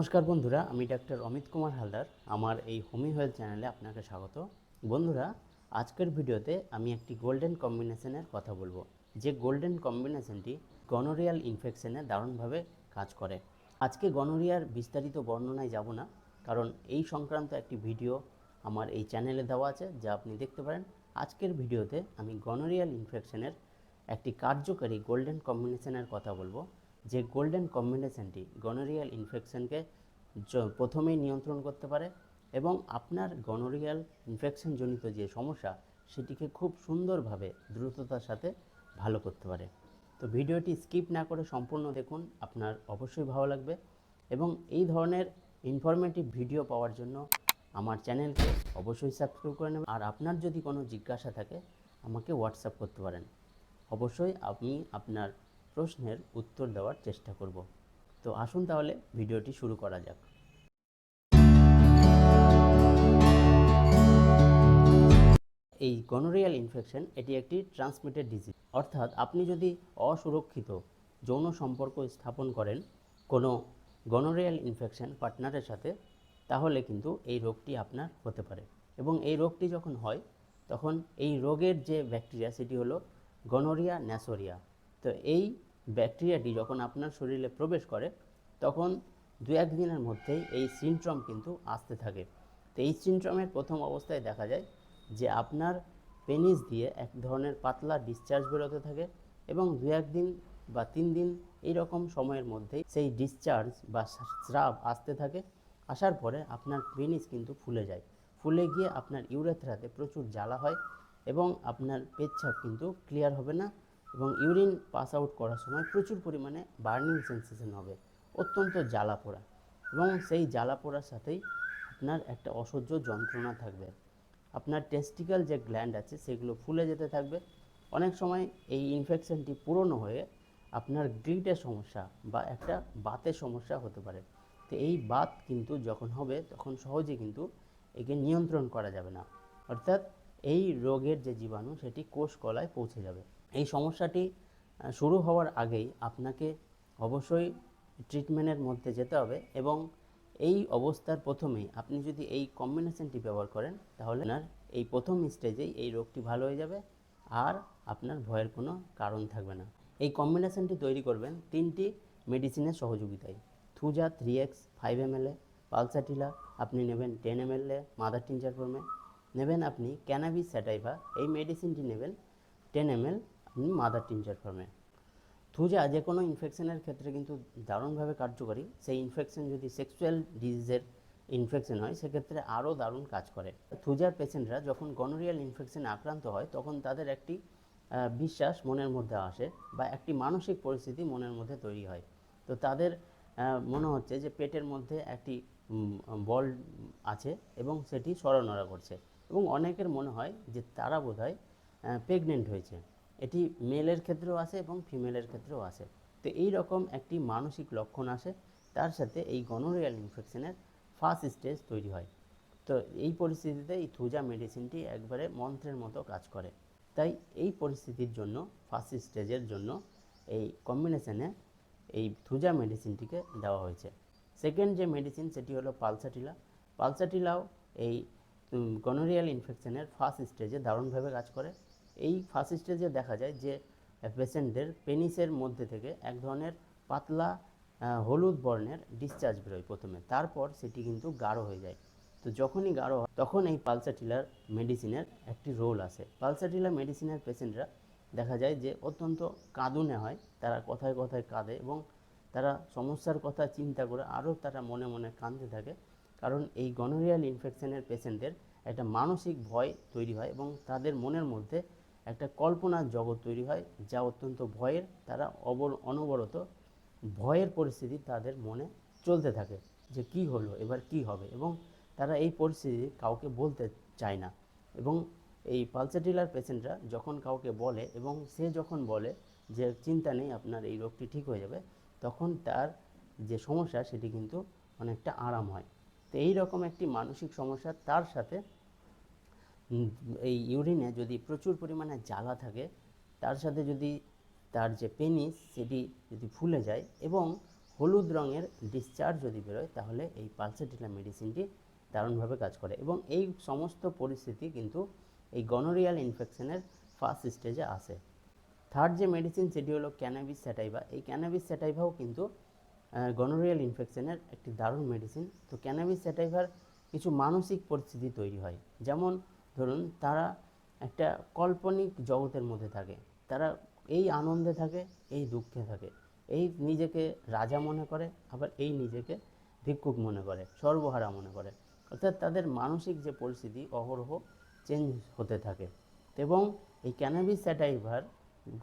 নমস্কার বন্ধুরা, আমি ডাক্তার অমিত কুমার হালদার, আমার এই হোমি হেলথ চ্যানেলে আপনাকে স্বাগত। বন্ধুরা, আজকের ভিডিওতে আমি একটি গোল্ডেন কম্বিনেশনের কথা বলব। যে গোল্ডেন কম্বিনেশনটি গনোরিয়াল ইনফেকশনে দারুণভাবে কাজ করে। আজকে গনোরিয়ার বিস্তারিত বর্ণনায় যাব না, কারণ এই সংক্রান্ত একটি ভিডিও আমার এই চ্যানেলে দেওয়া আছে, যা আপনি দেখতে পারেন। আজকের ভিডিওতে আমি গনোরিয়াল ইনফেকশনের একটি কার্যকারী গোল্ডেন কম্বিনেশনের কথা বলব। যে গোল্ডেন কম্বিনেশনটি গনোরিয়াল ইনফেকশনকে প্রথমেই নিয়ন্ত্রণ করতে পারে এবং আপনার গনোরিয়াল ইনফেকশন জনিত যে সমস্যা, সেটিকে খুব সুন্দরভাবে দ্রুততার সাথে ভালো করতে পারে। তো ভিডিওটি স্কিপ না করে সম্পূর্ণ দেখুন, আপনার অবশ্যই ভালো লাগবে এবং এই ধরনের ইনফরমেটিভ ভিডিও পাওয়ার জন্য আমার চ্যানেলকে অবশ্যই সাবস্ক্রাইব করে নেবেন। আর আপনার যদি কোনো জিজ্ঞাসা থাকে, আমাকে হোয়াটসঅ্যাপ করতে পারেন। অবশ্যই আপনি আপনার প্রশ্নের উত্তর দেওয়ার চেষ্টা করব। তো আসুন তাহলে ভিডিওটি শুরু করা যাক। এই গনোরিয়াল ইনফেকশন এটি একটি ট্রান্সমিটেড ডিজিজ অর্থাৎ আপনি যদি অসুরক্ষিত যৌন সম্পর্ক স্থাপন করেন কোনো গনোরিয়াল ইনফেকশন পার্টনারের সাথে, তাহলে কিন্তু এই রোগটি আপনার হতে পারে। এবং এই রোগটি যখন হয়, তখন এই রোগের যে ব্যাকটেরিয়া সেটি হলো গনোরিয়া ন্যাসোরিয়া তো এই ব্যাকটেরিয়াটি যখন আপনার শরীরে প্রবেশ করে, তখন দু এক দিনের মধ্যেই এই সিনড্রোম কিন্তু আসতে থাকে। তো এই সিনড্রোমের প্রথম অবস্থায় দেখা যায় যে আপনার পেনিস দিয়ে এক ধরনের পাতলা ডিসচার্জ বেরোতে থাকে এবং দু একদিন বা তিন দিন এই রকম সময়ের মধ্যেই সেই ডিসচার্জ বা স্রাব আসতে থাকে। আসার পরে আপনার পেনিস কিন্তু ফুলে যায়। ফুলে গিয়ে আপনার ইউরেথ্রাতে প্রচুর জ্বালা হয় এবং আপনার পেচ্ছাপ কিন্তু ক্লিয়ার হবে না। এবং ইউরিন পাস আউট করার সময় প্রচুর পরিমাণে বার্নিং সেন্সেশন হবে, অত্যন্ত জ্বালা পোড়া এবং সেই জ্বালা পোড়ার সাথেই আপনার একটা অসহ্য যন্ত্রণা থাকবে। আপনার টেস্টিক্যাল যে গ্ল্যান্ড আছে সেগুলো ফুলে যেতে থাকবে। অনেক সময় এই ইনফেকশনটি পুরনো হয়ে আপনার গ্রিটের সমস্যা বা একটা বাতের সমস্যা হতে পারে। তো এই বাত কিন্তু যখন হবে তখন সহজে কিন্তু একে নিয়ন্ত্রণ করা যাবে না। অর্থাৎ এই রোগের যে জীবাণু সেটি কোষ কলায় পৌঁছে যাবে। এই সমস্যাটি শুরু হওয়ার আগেই আপনাকে অবশ্যই ট্রিটমেন্টের মধ্যে যেতে হবে এবং এই অবস্থার প্রথমেই আপনি যদি এই কম্বিনেশনটি ব্যবহার করেন, তাহলে আপনার এই প্রথম স্টেজেই এই রোগটি ভালো হয়ে যাবে আর আপনার ভয়ের কোনো কারণ থাকবে না। এই কম্বিনেশনটি তৈরি করবেন তিনটি মেডিসিনের সহযোগিতায়। Thuja three X five M L এ পালসাটিলা আপনি নেবেন টেন এম এল এ মাদার টিনচার ফর্মে নেবেন আপনি ক্যানাবিস স্যাটাইভা এই মেডিসিনটি নেবেন ten M L mother tincture ফর্মে। থুজা যে কোনো ইনফেকশনের ক্ষেত্রে কিন্তু দারুণভাবে কার্যকরী, সেই ইনফেকশন যদি সেক্সুয়াল ডিজিজের ইনফেকশন হয়, সেক্ষেত্রে আরও দারুণ কাজ করে। থুজার পেশেন্টরা যখন গনোরিয়াল ইনফেকশনে আক্রান্ত হয়, তখন তাদের একটি বিশ্বাস মনের মধ্যে আসে বা একটি মানসিক পরিস্থিতি মনের মধ্যে তৈরি হয়। তো তাদের মনে হচ্ছে যে পেটের মধ্যে একটি বল আছে এবং সেটি সরনড়া করছে। এবং অনেকের মনে হয় যে তারা বোধহয় প্রেগনেন্ট হয়েছে। এটি মেলের ক্ষেত্রেও আসে এবং ফিমেলের ক্ষেত্রেও আসে। তো এই রকম একটি মানসিক লক্ষণ আসে, তার সাথে এই গনোরিয়াল ইনফেকশনের ফার্স্ট স্টেজ তৈরি হয়। তো এই পরিস্থিতিতে এই থুজা মেডিসিনটি একবারে মন্ত্রের মতো কাজ করে। তাই এই পরিস্থিতির জন্য ফার্স্ট স্টেজের জন্য এই কম্বিনেশনে এই থুজা মেডিসিনটিকে দেওয়া হয়েছে। সেকেন্ড যে মেডিসিন সেটি হলো পালসাটিলা। পালসাটিলাও এই গনোরিয়াল ইনফেকশনের ফার্স্ট স্টেজে দারুণভাবে কাজ করে। এই ফার্স্ট স্টেজে দেখা যায় যে পেশেন্টদের পেনিসের মধ্যে থেকে এক ধরনের পাতলা হলুদ বর্ণের ডিসচার্জ বেরোয় প্রথমে। তারপর সেটি কিন্তু গাঢ় হয়ে যায়। তো যখনই গাঢ় হয়, তখন এই পালসাটিলার মেডিসিনের একটি রোল আসে। পালসাটিলা মেডিসিনের পেশেন্টরা দেখা যায় যে, অত্যন্ত কাঁদুনে হয়। তারা কথায় কথায় কাঁদে এবং তারা সমস্যার কথা চিন্তা করে আরও তারা মনে মনে কাঁদতে থাকে। কারণ এই গনোরিয়াল ইনফেকশনের পেশেন্টদের একটা মানসিক ভয় তৈরি হয় এবং তাদের মনের মধ্যে একটা কল্পনার জগৎ তৈরি হয় যা অত্যন্ত ভয়ের, তারা অবর অনবরত ভয়ের পরিস্থিতি তাদের মনে চলতে থাকে যে কি হলো, এবার কি হবে এবং তারা এই পরিস্থিতি কাউকে বলতে চায় না এবং এই পালসাটিলার পেশেন্টরা যখন কাউকে বলে এবং সে যখন বলে যে চিন্তা নেই, আপনার এই রোগটি ঠিক হয়ে যাবে, তখন তার যে সমস্যা সেটি কিন্তু অনেকটা আরাম হয়। তো এই রকম একটি মানসিক সমস্যা তার সাথে এই ইউরিনে যদি প্রচুর পরিমাণে জ্বালা থাকে, তার সাথে যদি তার যে পেনিস সেটি যদি ফুলে যায় এবং হলুদ রঙের ডিসচার্জ যদি বেরোয়, তাহলে এই পালসেটিলা মেডিসিনটি দারুণভাবে কাজ করে এবং এই সমস্ত পরিস্থিতি কিন্তু এই গনোরিয়াল ইনফেকশনের ফার্স্ট স্টেজে আসে। থার্ড যে মেডিসিন সেটি হলো ক্যানাবিস স্যাটাইভা এই ক্যানাবিস স্যাটাইভাও কিন্তু গনোরিয়াল ইনফেকশনের একটি দারুণ মেডিসিন তো ক্যানাবিস স্যাটাইভার কিছু মানসিক পরিস্থিতি তৈরি হয়। যেমন ধরুন তারা একটা কাল্পনিক জগতের মধ্যে থাকে। তারা এই আনন্দে থাকে, এই দুঃখে থাকে। এই নিজেকে রাজা মনে করে, আবার এই নিজেকে ভিক্ষুক মনে করে, সর্বহারা মনে করে। অর্থাৎ তাদের মানসিক যে পরিস্থিতি অহরহ চেঞ্জ হতে থাকে। এবং এই ক্যানাবিস স্যাটাইভার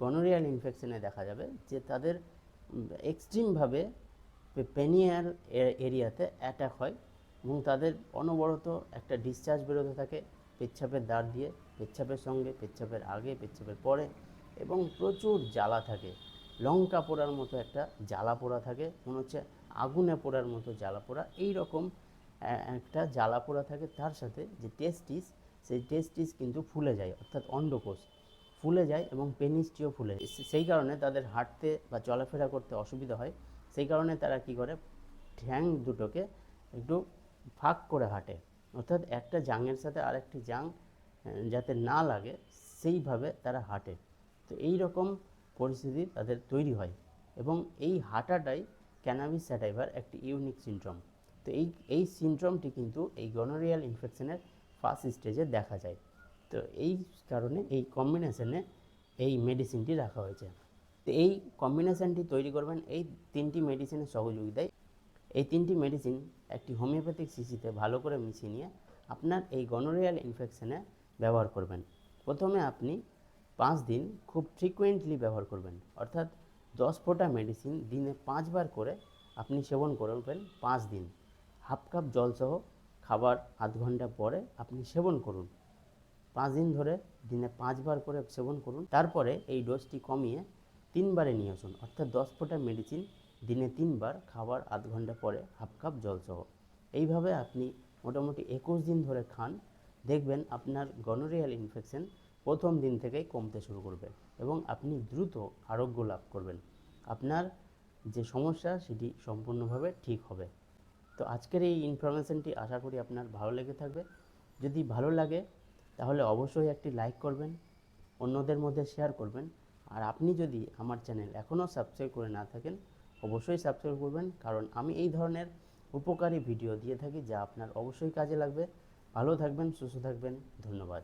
গনোরিয়াল ইনফেকশনে দেখা যাবে যে তাদের এক্সট্রিমভাবে পেনিয়াল এরিয়াতে অ্যাটাক হয় এবং তাদের অনবরত একটা ডিসচার্জ বেরোতে থাকে। পেচ্ছাপের দ্বার দিয়ে, পেচ্ছাপের সঙ্গে, পেচ্ছাপের আগে, পেচ্ছাপের পরে এবং প্রচুর জ্বালা থাকে। লঙ্কা পোড়ার মতো একটা জ্বালা পোড়া থাকে, মনে হচ্ছে আগুনে পোড়ার মতো জ্বালা পোড়া। এই রকম একটা জ্বালা পোড়া থাকে, তার সাথে যে টেস্টিস সেই টেস্টিস কিন্তু ফুলে যায়, অর্থাৎ অন্ডকোষ ফুলে যায় এবং পেনিসটিও ফুলে যায়। সেই কারণে তাদের হাঁটতে বা চলাফেরা করতে অসুবিধা হয়। সেই কারণে তারা কি করে, ঠ্যাং দুটোকে একটু ফাঁক করে হাঁটে। অর্থাৎ একটা জাংয়ের সাথে আরেকটি জাং যাতে না লাগে, সেইভাবে তারা হাঁটে। তো এই রকম পরিস্থিতি তাদের তৈরি হয় এবং এই হাঁটাটাই ক্যানাবিস স্যাটাইভার একটি ইউনিক সিনড্রোম। তো এই এই সিনড্রোমটি কিন্তু এই গনোরিয়াল ইনফেকশনের ফার্স্ট স্টেজে দেখা যায়। তো এই কারণে এই কম্বিনেশনে এই মেডিসিনটি রাখা হয়েছে। তো এই কম্বিনেশনটি তৈরি করবেন এই তিনটি মেডিসিনের সহযোগিতায় এই তিনটি মেডিসিন একটি হোমিওপ্যাথিক শিশিতে ভালো করে মিশিয়ে নিয়ে আপনার এই গনোরিয়াল ইনফেকশনে ব্যবহার করবেন। প্রথমে আপনি পাঁচ দিন খুব ফ্রিকুয়েন্টলি ব্যবহার করবেন। অর্থাৎ দশ ফোঁটা মেডিসিন দিনে পাঁচবার করে আপনি সেবন করবেন পাঁচ দিন। হাফ কাপ জলসহ খাবার আধ ঘণ্টা পরে আপনি সেবন করুন। পাঁচ দিন ধরে দিনে পাঁচবার করে সেবন করুন। তারপরে এই ডোজটি কমিয়ে তিনবারে নিয়ে আসুন। অর্থাৎ দশ ফোঁটা মেডিসিন দিনে তিনবার, খাবার আধ ঘণ্টা পরে হাফ কাপ জলসহ। এইভাবে আপনি মোটামুটি একুশ দিন ধরে খান। দেখবেন আপনার গনোরিয়াল ইনফেকশন প্রথম দিন থেকেই কমতে শুরু করবে এবং আপনি দ্রুত আরোগ্য লাভ করবেন। আপনার যে সমস্যা, সেটি সম্পূর্ণভাবে ঠিক হবে। তো আজকের এই ইনফরমেশনটি আশা করি আপনার ভালো লেগে থাকবে। যদি ভালো লাগে, তাহলে অবশ্যই একটি লাইক করবেন, অন্যদের মধ্যে শেয়ার করবেন। আর আপনি যদি আমার চ্যানেল এখনও সাবস্ক্রাইব করে না থাকেন অবশ্যই সাবস্ক্রাইব করবেন, কারণ আমি এই ধরনের উপকারী ভিডিও দিয়ে থাকি যা আপনার অবশ্যই কাজে লাগবে। ভালো থাকবেন, সুস্থ থাকবেন, ধন্যবাদ।